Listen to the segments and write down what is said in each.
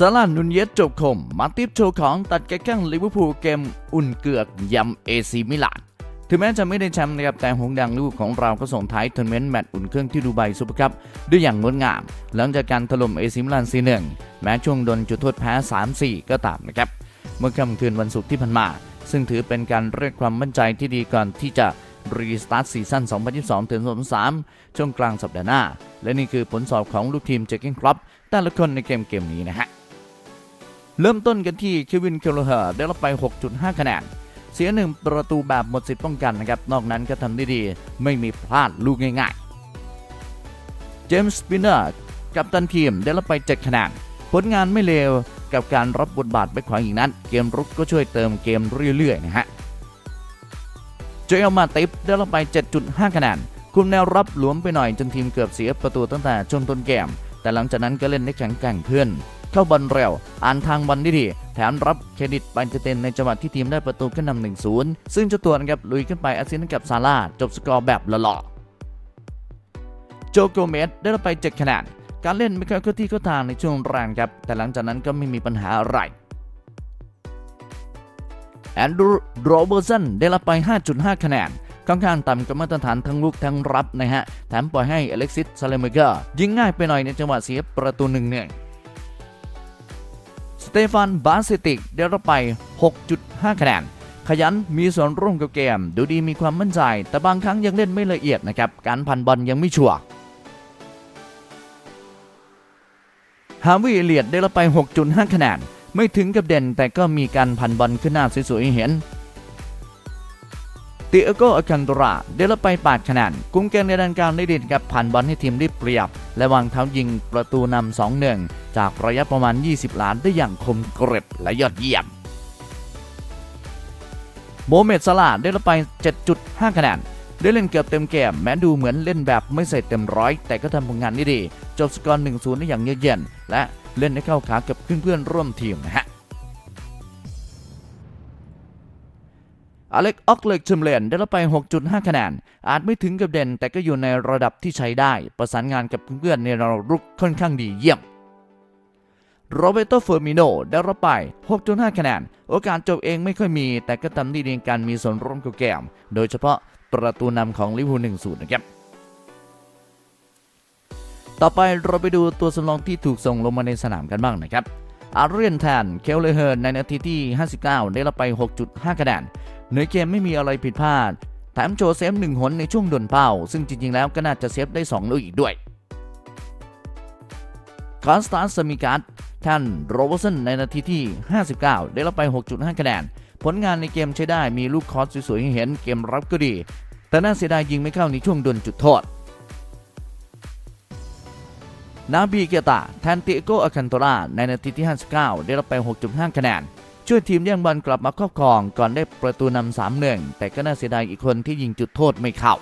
ซาลานุนเยสจบคม มาติฟโชว์ของตัดแก้ข้งลิเวอร์พูลเกมอุ่นเกือกยำเอซีมิลานถึงแม้จะไม่ได้แชมป์นะครับแต่หงดังลิเวอร์พูลของเราก็ส่งท้ายทัวร์นาเมนต์แมตช์อุ่นเครื่องที่ดูไบซูเปอร์คัพด้วยอย่างงดงาม หลังจากการถล่มเอซีมิลาน4-1แม้ช่วงโดนจุดโทษแพ้ 3-4 ก็ตามนะครับ เมื่อค่ำคืนวันศุกร์ที่ผ่านมา ซึ่งถือเป็นการเรียกความมั่นใจที่ดีก่อนที่จะรีสตาร์ทซีซั่น 2022 ถึง 2023 ช่วงกลางสัปดาห์หน้า และนี่คือผลสอบของลูกทีมเจคกิ้งคลับแต่ละคนในเกมเกมนี้นะฮะ เริ่มต้นกันที่เควินเคลเฮอร์ได้รับไป 6.5 คะแนน เสียหนึ่งประตูแบบหมดสิทธิ์ป้องกันนะครับ นอกนั้นก็ทำได้ดี ไม่มีพลาดลูกง่ายๆ เจมส์สปินเนอร์กับตันทีมได้รับไป 7 คะแนน ผลงานไม่เลวกับการรับบทบาทไปขวางอีกนัดเกมรุกก็ช่วยเติมเกมเรื่อยๆนะฮะ เจอลมาติฟได้รับไป 7.5 คะแนน คุมแนวรับหลวมไปหน่อยจนทีมเกือบเสียประตูตั้งแต่ช่วงต้นเกม แต่หลังจากนั้นก็เล่นได้แข็งแกร่งเพื่อน เข้าบอลเร็ว อ่านทางบอลได้ดี แถมรับเครดิตไปเต็มในจังหวะที่ทีมได้ประตูขึ้นนำหนึ่งศูนย์ซึ่งเจ้าตัวนะครับลุยขึ้นไปแอสซิสต์กับซาร่าจบสกอร์แบบหล่อโจโกเมสได้รับไป7คะแนนการเล่นไม่ค่อยเข้าที่เข้าทางในช่วงแรงครับ แต่หลังจากนั้นก็ไม่มีปัญหาอะไรแอนดรูโรเบอร์สันได้รับไป 5.5 คะแนน ค่อนข้างต่ำกับมาตรฐานทั้งลุกทั้งรับนะฮะ แถมปล่อยให้อเล็กซิสซาเลเมเกอร์ยิงง่ายไปหน่อยในจังหวะเสียประตูหนึ่งเนี่ย สเตฟานบาสติกได้รับไป 6.5 คะแนน ขยันมีส่วนร่วมกับเกม ดูดีมีความมั่นใจ แต่บางครั้งยังเล่นไม่ละเอียดนะครับ การพันบอลยังไม่ชัวร์ฮาวิเอเลียดได้รับไป 6.5 คะแนน ไม่ถึงกับเด่นแต่ก็มีการพันบอลขึ้นหน้าสวยๆเห็น ติเอโกอคันตราได้รับไป8คะแนนกุมเกมในด้านกลางได้ด่นกับผ่านบอลให้ทีมได้เปรียบ และวางเท้ายิงประตูนำ2-1จากระยะประมาณ 20 ล้านได้อย่างคมกริบและยอดเยี่ยมโมเมดซาลาห์ได้รับไป 7.5 คะแนนได้เล่นเกือบเต็มเกมแม้ดูเหมือนเล่นแบบไม่ใส่เต็มร้อย แต่ก็ทำผลงานได้ดี จบสกอร์1-0ได้อย่างเยือกเย็น และเล่นได้เข้าขากับเพื่อนๆร่วมทีมนะฮะ อเล็กออกเล็กชิมเลนได้รับไป 6.5 คะแนน อาจไม่ถึงกับเด่น แต่ก็อยู่ในระดับที่ใช้ได้ ประสานงานกับเพื่อนในแนวรุกค่อนข้างดีเยี่ยมโรเบโตเฟอร์มิโนได้รับไป 6.5 คะแนน โอกาสจบเองไม่ค่อยมี แต่ก็ทำได้ดีในการมีส่วนร่วมกับเกม โดยเฉพาะประตูนำของลิเวอร์พูล1-0 นะครับต่อไปเราไปดูตัวสำรองที่ถูกส่งลงมาในสนามกันบ้างนะครับ อาร์เรียนแทน เคลเลเฮอร์ในนาทีที่ 59 ได้รับไป 6.5 คะแนน เนือเกมไม่มีอะไรผิดพลาดแถมโชว์เซฟหนึ่งหนในช่วงดวนเป้า ซึ่งจริงๆแล้วก็น่าจะเซฟได้2ลูกอีกด้วยคอนสตนซ์มิการ์ดแทนโรเบอร์สันในนาทีที่ 59 ได้รับไป 6.5 คะแนน ผลงานในเกมใช้ได้มีลูกคอสสวยๆให้เห็นเกมรับก็ดี แต่น่าเสียดายยิงไม่เข้าในช่วงดวนจุดโทษนาบีเกตาแทนติโกอาคันโตราในนาทีที่ 59 ได้รับไป 6.5 คะแนน ช่วยทีมแย่งบอลกลับมาครอบครอง ก่อนได้ประตูนำ3-1แต่ก็น่าเสียดายอีกคนที่ยิงจุดโทษไม่เข้า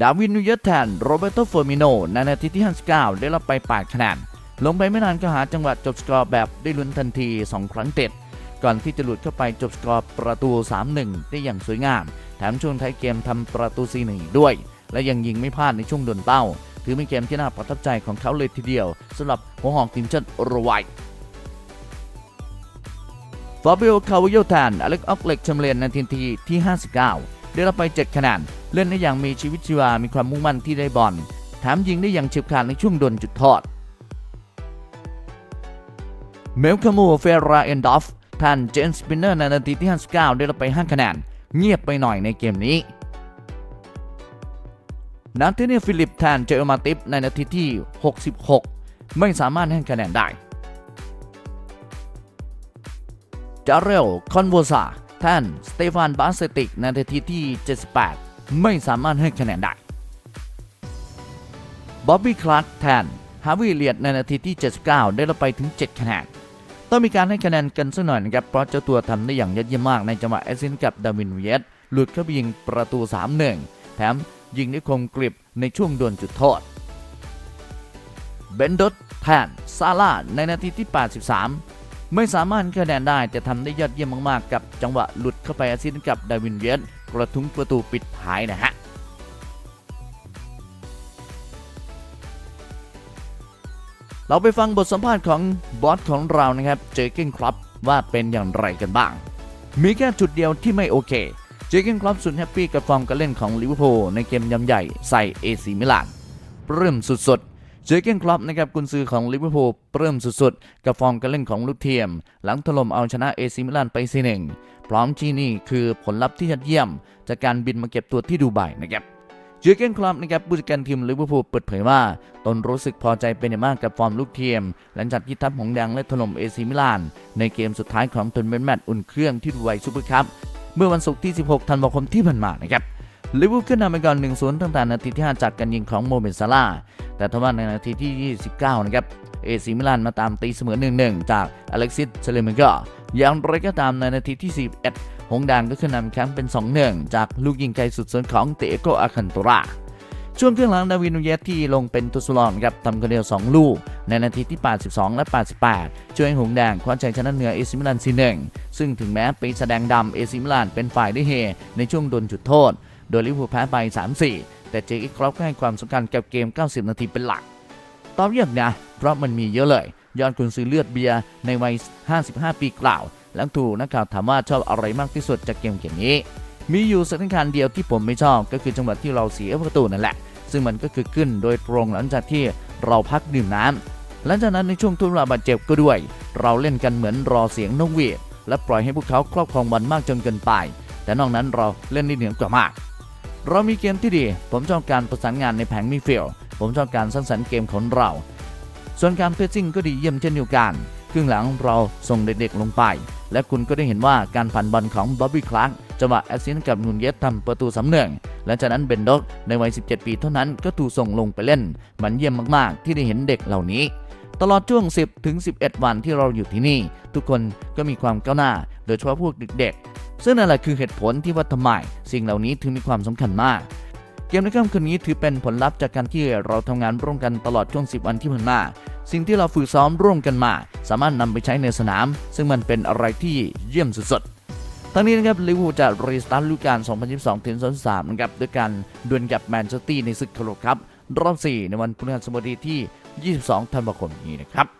ดาวินนูเยสแทนโรเบโตเฟอร์มิโนในนาทีที่ 59 ได้รับไป8คะแนนลงไปไม่นานก็หาจังหวะจบสกอร์แบบได้ลุ้นทันที 2 ครั้งติด ก่อนที่จะหลุดเข้าไปจบสกอร์ประตู 3-1 ได้อย่างสวยงาม แถมช่วงท้ายเกมทำประตู 4-1 ด้วย และยังยิงไม่พลาดในช่วงโดนเป้า ถือเป็นเกมที่น่าประทับใจของเขาเลยทีเดียวสำหรับหัวหอกทีมชาติโรไว ฟาบิโอคาวิโยแทนอเล็กออกเล็กชมเลนในทีทีที่ 59 ได้รับไป 7 คะแนนเล่นได้อย่างมีชีวิตชีวา มีความมุ่งมั่นที่ได้บอลแถมยิงได้อย่างเฉียบขาดในช่วงโดนจุดโทษเมลคามูเฟราเอนดอฟแทนเจนสปินเนอร์ในนาทีที่ 59 ได้รับไป 5 คะแนน เงียบไปหน่อยในเกมนี้นาทีนี้ฟิลิปแทนเจอมาติฟในนาทีที่ 66 ไม่สามารถให้คะแนนได้ จาเรลคอนโวซาแทนสเตฟานบาสติกในนาทีที่ 78 ไม่สามารถให้คะแนนได้บ๊อบบี้คลาร์กแทนฮาวิเลียดในนาทีที่ 79 ได้รับไปถึง 7 คะแนน ต้องมีการให้คะแนนกันสักหน่อยนะครับ เพราะเจ้าตัวทำได้อย่างยอดเยี่ยมมากในจังหวะแอซินกับดาวินเวียตหลุดเข้าไปยิงประตู 3-1 แถมยิงได้คมกริบในช่วงดวลจุดโทษ เบนดอตแทนซาร่าในนาทีที่ 83 ไม่สามารถคะแนนได้แต่ทำได้ยอดเยี่ยมมากๆ กับจังหวะหลุดเข้าไปอสซิสกับดาวินเวียตกระทุ้งประตูปิดท้ายนะฮะเราไปฟังบทสัมภาษณ์ของบอสของเรานะครับเจอเกนครับว่าเป็นอย่างไรกันบ้าง มีแค่จุดเดียวที่ไม่โอเค เจอเกนครับสุดแฮปปี้กับฟอร์มการเล่นของลิเวอร์พูลในเกมยำใหญ่ใส่เอซีมิลานปลื้มสุดๆ เจอเก้นคลับนะครับกุนซือของลิเวอร์พูลปลื้มสุดๆ กับฟอร์มการเล่นของลูกเทียม หลังถล่มเอาชนะเอซีมิลานไปซีหนึ่งพร้อมที่นี่คือผลลัพธ์ที่ยอดเยี่ยม จากการบินมาเก็บตัวที่ดูไบนะครับเจอร์เกนคลับนะครับผู้จัดการทีมลิเวอร์พูลเปิดเผยว่า ตนรู้สึกพอใจเป็นอย่างมากกับฟอร์มลูกเทียม หลังจากที่ทัพหงแดงและถล่มเอซีมิลาน ในเกมสุดท้ายของทัวร์นาเมนต์แมตช์อุ่นเครื่องที่ดูไบซูเปอร์คัพเมื่อวันศุกร์ที่ 16 ธันวาคมที่ผ่านมานะครับ ลิเวอร์พูลขึ้นนำไปก่อน1-0ตั้งแต่นาทีที่ 5 จากการยิงของโมเมนซาลาแต่ทว่าในนาทีที่ 29 นะครับ เอซีมิลานมาตามตีเสมอ 1-1 จากอเล็กซิสเซเลเมกาอย่างไรก็ตามในนาทีที่ 41 หงส์แดงก็ขึ้นนำครั้งเป็น 2-1 จากลูกยิงไกลสุดสวนของเตโกอาคันโตราช่วงครึ่งหลังดาวินูเยสที่ลงเป็นตัวสลอนครับทำคนเดียว 2 ลูก ในนาทีที่ 82 และ 88 ช่วยให้หงแดงคว้าชัยชนะเหนือเอซิมิลานซีหนึ่งซึ่งถึงแม้ปีแสดงดำเอซิมิลานเป็นฝ่ายได้เฮในช่วงโดนจุดโทษ โดยลิเวอร์พูลแพ้ไป 3-4 แต่เจคอีกครอปก็ให้ความสำคัญกับเกม 90 นาทีเป็นหลัก ตอบเยากนะ เพราะมันมีเยอะเลย ยอดกุนซื้อเลือดเบียร์ในวัย 55 ปีกล่าว หลังถูกนักข่าวถามว่าชอบอะไรมากที่สุดจากเกมเกมนี้ มีอยู่สถานการณ์เดียวที่ผมไม่ชอบ ก็คือจังหวะที่เราเสียประตูนั่นแหละ ซึ่งมันก็คือขึ้นโดยตรงหลังจากที่เราพักดื่มน้ำหลังจากนั้นในช่วงทุนเวลาบาดเจ็บก็ด้วย เราเล่นกันเหมือนรอเสียงนกหวีดและปล่อยให้พวกเขาครอบครองบอลมากจนเกินไป แต่นอกนั้นเราเล่นได้เหนือกว่ามาก เรามีเกมที่ดี ผมชอบการประสานงานในแผงมิฟิลผมชอบการสร้างสรรค์เกมของเรา ส่วนการเพรสซิ่งก็ดีเยี่ยมเช่นเดียวกันครึ่งหลังเราส่งเด็กๆลงไป และคุณก็ได้เห็นว่าการผ่านบอลของบ๊อบบี้คลาร์กจังหวะแอสซิสกับนุนเยสทำประตูสำเนึงและจากนั้นเบนโดกในวัย 17 ปีเท่านั้นก็ถูกส่งลงไปเล่น มันเยี่ยมมากๆ ที่ได้เห็นเด็กเหล่านี้ ตลอดช่วง 10 ถึง 11 วันที่เราอยู่ที่นี่ ทุกคนก็มีความก้าวหน้า โดยเฉพาะพวกเด็กๆ ซึ่งนั่นแหละคือเหตุผลที่ว่าทำไมสิ่งเหล่านี้ถึงมีความสำคัญมาก เกมในค่ำคืนนี้ถือเป็นผลลัพธ์จากการที่เราทำงานร่วมกันตลอดช่วง 10 วันที่ผ่านมา สิ่งที่เราฝึกซ้อมร่วมกันมา สามารถนำไปใช้ในสนาม ซึ่งมันเป็นอะไรที่เยี่ยมสุดๆทั้งนี้นะครับลิเวอร์พูลจะรีสตาร์ทฤดูกาล 2022-2023 นะครับด้วยการดวลกับแมนเชสเตอร์ในศึกคาร์ลครับรอบ 4 ในวันพฤหัสบดีที่ 22 ธันวาคมนี้นะครับ